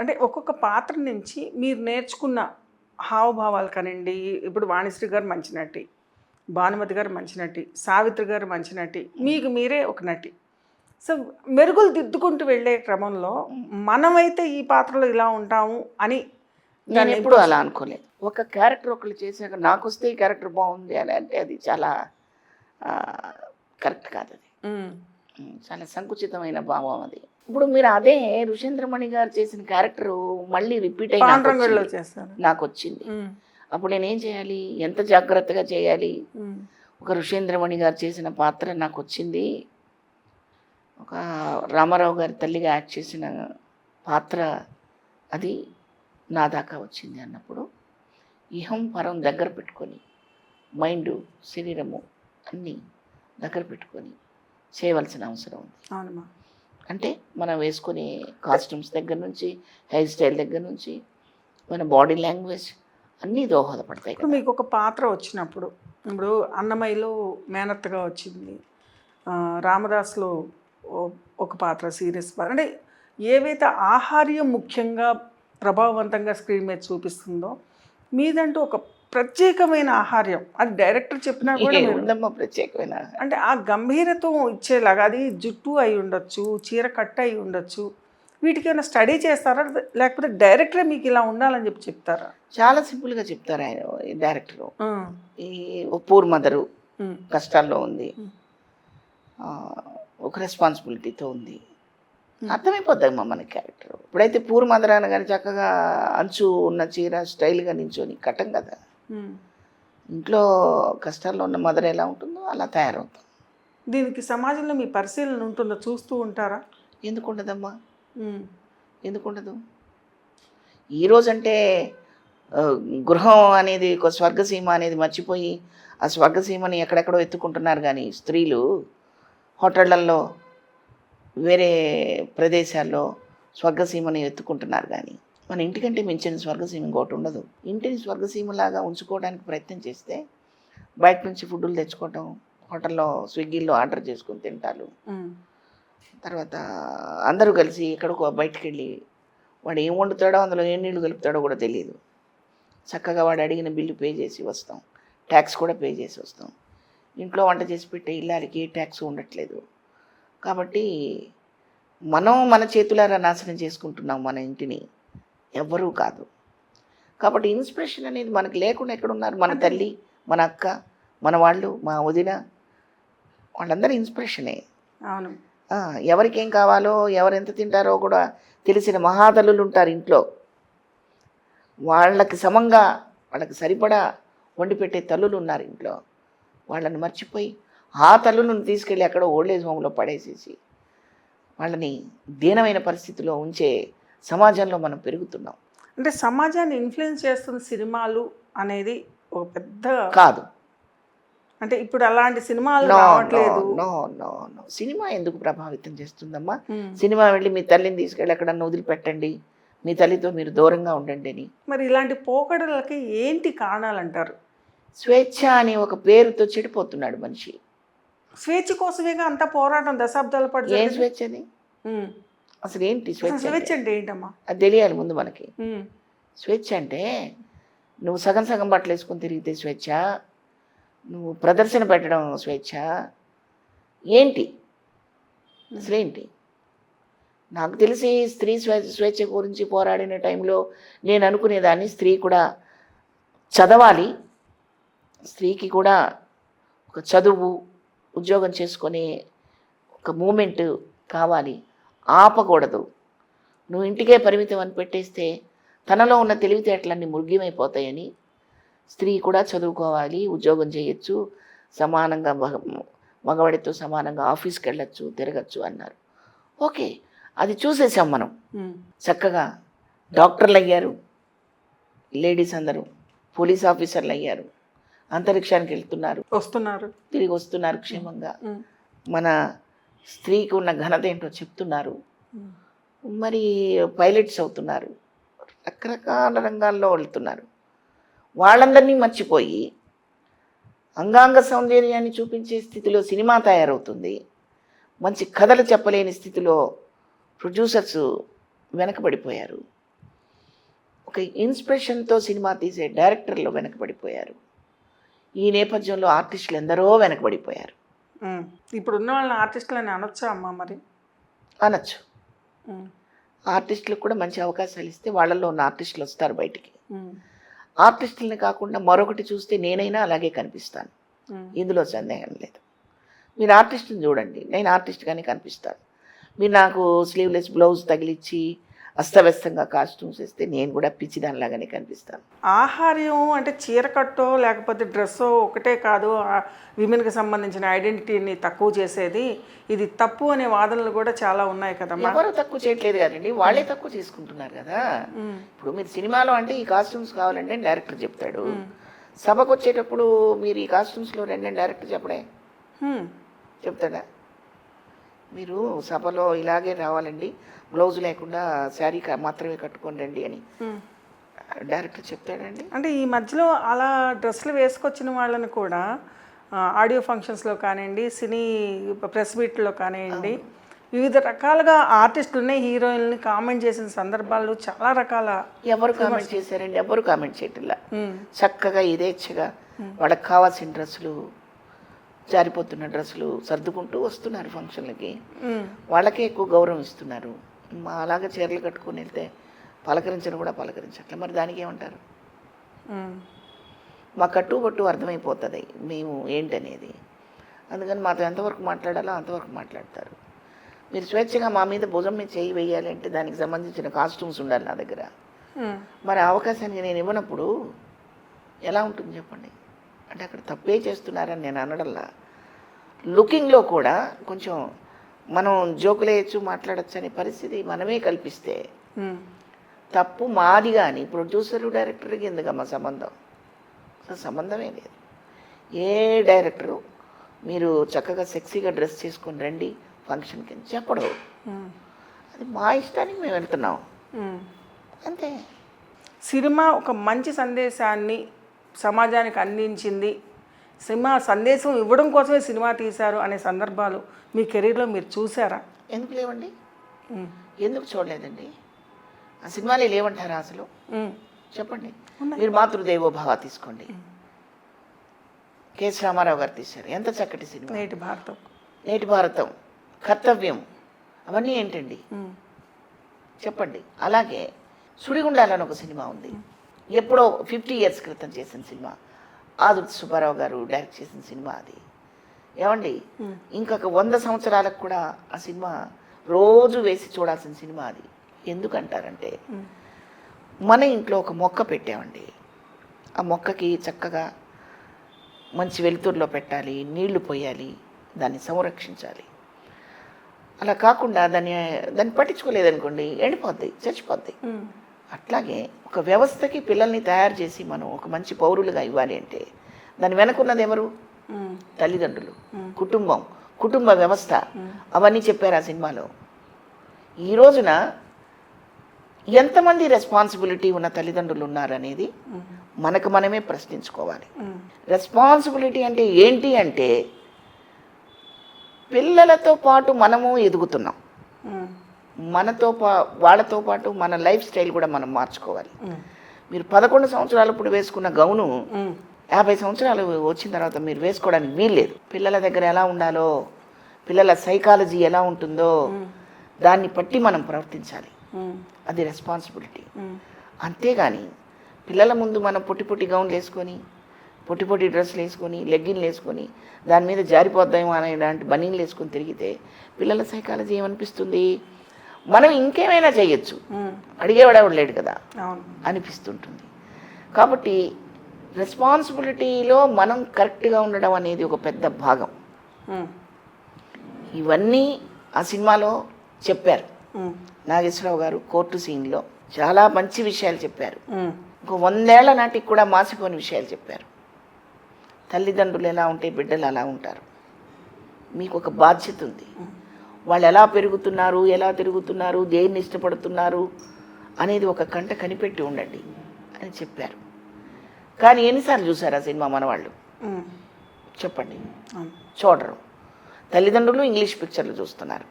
అంటే ఒక్కొక్క పాత్ర నుంచి మీరు నేర్చుకున్న హావభావాలు కానివ్వండి ఇప్పుడు వాణిశ్రీ గారు మంచి నటి భానుమతి గారు మంచి నటి సావిత్రి గారు మంచి నటి మీకు మీరే ఒక నటి. సో మెరుగులు దిద్దుకుంటూ వెళ్ళే క్రమంలో మనమైతే ఈ పాత్రలో ఇలా ఉంటాము అని నేను ఎప్పుడు అలా అనుకోలేదు. ఒక క్యారెక్టర్ ఒకళ్ళు చేశాక నాకు వస్తే ఈ క్యారెక్టర్ బాగుంది అని అంటే అది చాలా కరెక్ట్ కాదు అది. చాలా సంకుచితమైన భావం అది. ఇప్పుడు మీరు అదే ఋషేంద్రమణి గారు చేసిన క్యారెక్టర్ మళ్ళీ రిపీట్ అయి నాకు వచ్చింది. అప్పుడు నేనేం చేయాలి? ఎంత జాగ్రత్తగా చేయాలి? ఒక ఋషేంద్రమణి గారు చేసిన పాత్ర నాకు వచ్చింది. ఒక రామారావు గారి తల్లిగా యాక్ట్ చేసిన పాత్ర అది నా దాకా వచ్చింది అన్నప్పుడు. ఇహం పరం దగ్గర పెట్టుకొని మైండ్ శరీరము అన్నీ దగ్గర పెట్టుకొని చేయవలసిన అవసరం ఉంది. అవునమ్మా అంటే మనం వేసుకునే కాస్ట్యూమ్స్ దగ్గర నుంచి హెయిర్ స్టైల్ దగ్గర నుంచి మన బాడీ లాంగ్వేజ్ అన్నీ దోహదపడతాయి ఇప్పుడు మీకు ఒక పాత్ర వచ్చినప్పుడు ఇప్పుడు అన్నమయ్యలో మేనత్తగా వచ్చింది. రామదాస్లో ఒక పాత్ర సీరియస్ పాత్ర. అంటే ఏవైతే ఆహార్యం ముఖ్యంగా ప్రభావవంతంగా స్క్రీన్ మీద చూపిస్తుందో మీదంటూ ఒక ప్రత్యేకమైన ఆహార్యం. అది డైరెక్టర్ చెప్పినా కూడా ఉందమ్మా ప్రత్యేకమైన అంటే ఆ గంభీరత్వం ఇచ్చేలాగా అది జుట్టు అయి ఉండొచ్చు చీర కట్ట అయి ఉండొచ్చు. వీటికి ఏమైనా స్టడీ చేస్తారా? లేకపోతే డైరెక్టరే మీకు ఇలా ఉండాలని చెప్పి చెప్తారా? చాలా సింపుల్గా చెప్తారు ఆయన ఈ డైరెక్టరు. ఈ పూర్ మదరు కష్టాల్లో ఉంది. ఒక రెస్పాన్సిబిలిటీతో ఉంది. అర్థమైపోద్దమ్మా మన క్యారెక్టర్. ఇప్పుడైతే పూర్ మదర్ అనగానే చక్కగా అంచు ఉన్న చీర స్టైల్గా నించొని కట్టం కదా. ఇంట్లో కష్టాల్లో ఉన్న మదర్ ఎలా ఉంటుందో అలా తయారవుతాం. దీనికి సమాజంలో మీ పరిశీలన ఉంటుందో చూస్తూ ఉంటారా? ఎందుకు ఉండదమ్మా ఎందుకు ఉండదు ఈరోజంటే గృహం అనేది ఒక స్వర్గసీమ అనేది మర్చిపోయి ఆ స్వర్గసీమని ఎక్కడెక్కడో ఎత్తుకుంటున్నారు కానీ స్త్రీలు హోటళ్ళలో వేరే ప్రదేశాల్లో స్వర్గసీమని ఎత్తుకుంటున్నారు కానీ మన ఇంటికంటే మించిన స్వర్గసీమ ఇంకోటి ఉండదు. ఇంటిని స్వర్గసీమలాగా ఉంచుకోవడానికి ప్రయత్నం చేస్తే బయట నుంచి ఫుడ్లు తెచ్చుకోవటం హోటల్లో స్విగ్గీలో ఆర్డర్ చేసుకొని తింటారు. తర్వాత అందరూ కలిసి ఎక్కడికో బయటికి వెళ్ళి వాడు ఏం వండుతాడో అందులో ఏ నీళ్ళు కలుపుతాడో కూడా తెలియదు. చక్కగా వాడు అడిగిన బిల్లు పే చేసి వస్తాం. ట్యాక్స్ కూడా పే చేసి వస్తాం. ఇంట్లో వంట చేసి పెట్టే ఇల్లాలకి ట్యాక్స్ ఉండట్లేదు. కాబట్టి మనం మన చేతులారా నాశనం చేసుకుంటున్నాం మన ఇంటిని. ఎవ్వరూ కాదు. కాబట్టి ఇన్స్పిరేషన్ అనేది మనకు లేకుండా ఎక్కడున్నారు? మన తల్లి మన అక్క మన వాళ్ళు మా వదిన వాళ్ళందరూ ఇన్స్పిరేషనే. అవును. ఎవరికేం కావాలో ఎవరు ఎంత తింటారో కూడా తెలిసిన మహాతల్లులు ఉంటారు ఇంట్లో. వాళ్ళకి సమంగా వాళ్ళకి సరిపడా వండి పెట్టే తల్లులు ఉన్నారు ఇంట్లో. వాళ్ళని మర్చిపోయి ఆ తల్లులను తీసుకెళ్ళి అక్కడ ఓల్డేజ్ హోమ్లో పడేసేసి వాళ్ళని దీనమైన పరిస్థితిలో ఉంచే సమాజంలో మనం పెరుగుతున్నాం. అంటే సమాజాన్ని ఇన్ఫ్లుయెన్స్ చేస్తున్న సినిమాలు అనేది ఒక పెద్ద కాదు. అంటే ఇప్పుడు అలాంటి సినిమాలు రావట్లేదు. సినిమా ఎందుకు ప్రభావితం చేస్తుందమ్మా. సినిమా వెళ్ళి మీ తల్లిని తీసుకెళ్ళి ఎక్కడన్నా వదిలిపెట్టండి. మీ తల్లితో మీరు దూరంగా ఉండండి అని. మరి ఇలాంటి పోకడలకి ఏంటి కారణాలు అంటారు స్వేచ్ఛ అని ఒక పేరుతో చెడిపోతున్నాడు మనిషి. స్వేచ్ఛ కోసమేగా అంత పోరాటం దశాబ్దాల పాటు ఏం జరిగింది. అసలు ఏంటి స్వేచ్ఛ స్వేచ్ఛ అంటే? ఏంటమ్మా? అది తెలియాలి ముందు మనకి. స్వేచ్ఛ అంటే నువ్వు సగం సగం బట్టలు వేసుకొని తిరిగితే స్వేచ్ఛ నువ్వు ప్రదర్శన పెట్టడం స్వేచ్ఛ. ఏంటి? అసలు ఏంటి? నాకు తెలిసి స్త్రీ స్వే- స్వేచ్ఛ గురించి పోరాడిన టైంలో నేను అనుకునేదాన్ని స్త్రీ కూడా చదవాలి. స్త్రీకి కూడా ఒక చదువు ఉద్యోగం చేసుకునే ఒక మూమెంట్ కావాలి. ఆపకూడదు. నువ్వు ఇంటికే పరిమితం అని పెట్టేస్తే తనలో ఉన్న తెలివితేటలన్నీ మురిగిమైపోతాయని స్త్రీ కూడా చదువుకోవాలి ఉద్యోగం చేయొచ్చు సమానంగా మగ- మగవాడితో సమానంగా ఆఫీస్కి వెళ్ళొచ్చు తిరగచ్చు అన్నారు. ఓకే అది చూసేసాం మనం. చక్కగా డాక్టర్లు అయ్యారు లేడీస్ అందరూ పోలీస్ ఆఫీసర్లు అయ్యారు అంతరిక్షానికి వెళ్తున్నారు. వస్తున్నారు. తిరిగి వస్తున్నారు క్షేమంగా. మన స్త్రీకి ఉన్న ఘనత ఏంటో చెప్తున్నారు. మరి పైలట్స్ అవుతున్నారు. రకరకాల రంగాల్లో వెళ్తున్నారు. వాళ్ళందరినీ మర్చిపోయి అంగాంగ సౌందర్యాన్ని చూపించే స్థితిలో సినిమా తయారవుతుంది. మంచి కథలు చెప్పలేని స్థితిలో ప్రొడ్యూసర్స్ వెనకబడిపోయారు. ఒక ఇన్స్పిరేషన్తో సినిమా తీసే డైరెక్టర్లు వెనకబడిపోయారు. ఈ నేపథ్యంలో ఆర్టిస్టులు ఎందరో వెనకబడిపోయారు. ఇప్పుడు ఉన్న వాళ్ళని ఆర్టిస్టులని అనొచ్చా అమ్మ మరి? అనొచ్చు. ఆర్టిస్టులకు కూడా మంచి అవకాశాలు ఇస్తే వాళ్ళల్లో ఉన్న ఆర్టిస్టులు వస్తారు బయటికి. ఆర్టిస్టులని కాకుండా మరొకటి చూస్తే నేనైనా అలాగే కనిపిస్తాను. ఇందులో సందేహం లేదు. మీరు ఆర్టిస్ట్ని చూడండి. నేను ఆర్టిస్ట్గానే కనిపిస్తాను. మీరు నాకు స్లీవ్లెస్ బ్లౌజ్ తగిలిచ్చి అస్తవ్యస్తంగా కాస్ట్యూమ్స్ ఇస్తే నేను కూడా పిచ్చిదానిలాగానే కనిపిస్తాను. ఆహార్యం అంటే చీర కట్టో లేకపోతే డ్రెస్సో ఒకటే కాదు విమెన్కి సంబంధించిన ఐడెంటిటీని తక్కువ చేసేది. ఇది తప్పు అనే వాదనలు కూడా చాలా ఉన్నాయి కదమ్మా. ఎవరు తక్కువ చేయట్లేదు కదండి వాళ్ళే తక్కువ చేసుకుంటున్నారు కదా. ఇప్పుడు మీరు సినిమాలో అంటే ఈ కాస్ట్యూమ్స్ కావాలంటే డైరెక్టర్ చెప్తాడు. సభకు వచ్చేటప్పుడు మీరు ఈ కాస్ట్యూమ్స్లో రండి డైరెక్టర్ చెప్పడే. చెప్తాడా? మీరు సభలో ఇలాగే రావాలండి. బ్లౌజ్ లేకుండా శారీ మాత్రమే కట్టుకొని రండి అని. డైరెక్టర్ చెప్తాడండి. అంటే ఈ మధ్యలో అలా డ్రెస్సులు వేసుకొచ్చిన వాళ్ళని కూడా ఆడియో ఫంక్షన్స్లో కానివ్వండి సినీ ప్రెస్ మీట్లో కానివ్వండి వివిధ రకాలుగా ఆర్టిస్టులని హీరోయిన్లని కామెంట్ చేసిన సందర్భాలు చాలా రకాల ఎవరు కామెంట్ చేశారండి? ఎవరు కామెంట్ చేయట్లా? చక్కగా ఇదేచ్ఛగా వాళ్ళకి కావాల్సిన డ్రెస్సులు జారిపోతున్న డ్రెస్సులు సర్దుకుంటూ వస్తున్నారు ఫంక్షన్లకి. వాళ్ళకే ఎక్కువ గౌరవం ఇస్తున్నారు. మా అలాగే చీరలు కట్టుకొని వెళ్తే పలకరించను కూడా పలకరించట్లే. మరి దానికి ఏమంటారు? మా కట్టుబట్టు అర్థమైపోతుంది. మేము ఏంటనేది. అందుకని మాతో ఎంతవరకు మాట్లాడాలో అంతవరకు మాట్లాడతారు. మీరు స్వేచ్ఛగా మా మీద భుజం మీద చేయి వేయాలంటే దానికి సంబంధించిన కాస్ట్యూమ్స్ ఉండాలి నా దగ్గర. మరి ఆ అవకాశాన్ని నేను ఇవ్వనప్పుడు ఎలా ఉంటుంది చెప్పండి? అంటే అక్కడ తప్పే చేస్తున్నారని నేను అనడంలా. లుకింగ్లో కూడా కొంచెం మనం జోకులు వేయచ్చు మాట్లాడచ్చు అనే పరిస్థితి మనమే కల్పిస్తే తప్పు మాది కానీ ప్రొడ్యూసర్ డైరెక్టర్కి ఎందుకమ్మా సంబంధం? అసలు సంబంధమే లేదు. ఏ డైరెక్టరు మీరు చక్కగా సెక్సీగా డ్రెస్ చేసుకొని రండి ఫంక్షన్కి చెప్పడు అది మా ఇష్టానికి మేము వెళ్తున్నాం. అంతే. సినిమా ఒక మంచి సందేశాన్ని సమాజానికి అందించింది. సినిమా సందేశం ఇవ్వడం కోసమే సినిమా తీశారు అనే సందర్భాలు మీ కెరీర్లో మీరు చూసారా ఎందుకు లేవండి? ఎందుకు చూడలేదండి? ఆ సినిమాలే లేవంటారా అసలు? చెప్పండి. మీరు మాతృదేవోభావ తీసుకోండి. కెఎస్ రామారావు గారు తీశారు. ఎంత చక్కటి సినిమా. నేటి భారతం. నేటి భారతం కర్తవ్యం అవన్నీ ఏంటండి? చెప్పండి. అలాగే సుడిగుండాలని ఒక సినిమా ఉంది. ఎప్పుడో ఫిఫ్టీ ఇయర్స్ క్రితం చేసిన సినిమా. ఆదుర్తి సుబ్బారావు గారు డైరెక్ట్ చేసిన సినిమా అది. ఏమండి? ఇంకొక వంద సంవత్సరాలకు కూడా ఆ సినిమా రోజు వేసి చూడాల్సిన సినిమా అది. ఎందుకంటారంటే మన ఇంట్లో ఒక మొక్క పెట్టామండి. ఆ మొక్కకి చక్కగా మంచి వెలుతురులో పెట్టాలి నీళ్ళు పోయాలి దాన్ని సంరక్షించాలి. అలా కాకుండా దాన్ని దాన్ని పట్టించుకోలేదనుకోండి ఎండిపోద్ది చచ్చిపోద్ది. అట్లాగే ఒక వ్యవస్థకి పిల్లల్ని తయారు చేసి మనం ఒక మంచి పౌరులుగా ఇవ్వాలి అంటే దాని వెనకున్నది ఎవరు? తల్లిదండ్రులు కుటుంబం కుటుంబ వ్యవస్థ. అవన్నీ చెప్పారు ఆ సినిమాలో. ఈ రోజున ఎంతమంది రెస్పాన్సిబిలిటీ ఉన్న తల్లిదండ్రులు ఉన్నారనేది మనకు మనమే ప్రశ్నించుకోవాలి. రెస్పాన్సిబిలిటీ అంటే ఏంటి అంటే పిల్లలతో పాటు మనము ఎదుగుతున్నాం. మనతో పా వాళ్ళతో పాటు మన లైఫ్ స్టైల్ కూడా మనం మార్చుకోవాలి. మీరు పదకొండు సంవత్సరాలప్పుడు వేసుకున్న గౌను యాభై సంవత్సరాలు వచ్చిన తర్వాత మీరు వేసుకోవడానికి వీల్లేదు. పిల్లల దగ్గర ఎలా ఉండాలో పిల్లల సైకాలజీ ఎలా ఉంటుందో దాన్ని బట్టి మనం ప్రవర్తించాలి. అది రెస్పాన్సిబిలిటీ. అంతేగాని పిల్లల ముందు మనం పొట్టి పొట్టి గౌన్లు వేసుకొని పొట్టి పొట్టి డ్రెస్సులు వేసుకొని లెగ్గిన్లు వేసుకొని దాని మీద జారిపోద్దామో అనే ఇలాంటి బనీన్లు వేసుకొని తిరిగితే పిల్లల సైకాలజీ ఏమనిపిస్తుంది? మనం ఇంకేమైనా చేయొచ్చు. అడిగేవాడు ఎవడు లేడు కదా. అనిపిస్తుంటుంది. కాబట్టి రెస్పాన్సిబిలిటీలో మనం కరెక్ట్గా ఉండడం అనేది ఒక పెద్ద భాగం. ఇవన్నీ ఆ సినిమాలో చెప్పారు. నాగేశ్వరరావు గారు కోర్టు సీన్లో చాలా మంచి విషయాలు చెప్పారు. ఇంకో వందేళ్ళ నాటికి కూడా మాసిపోని విషయాలు చెప్పారు. తల్లిదండ్రులు ఎలా ఉంటే బిడ్డలు అలా ఉంటారు. మీకు ఒక బాధ్యత ఉంది. వాళ్ళు ఎలా పెరుగుతున్నారు ఎలా తిరుగుతున్నారు దేన్ని ఇష్టపడుతున్నారు అనేది ఒక కంట కనిపెట్టి ఉండండి అని చెప్పారు. కానీ ఎన్నిసార్లు చూసారు ఆ సినిమా మనవాళ్ళు చెప్పండి. చూడరు. తల్లిదండ్రులు ఇంగ్లీష్ పిక్చర్లు చూస్తున్నారు.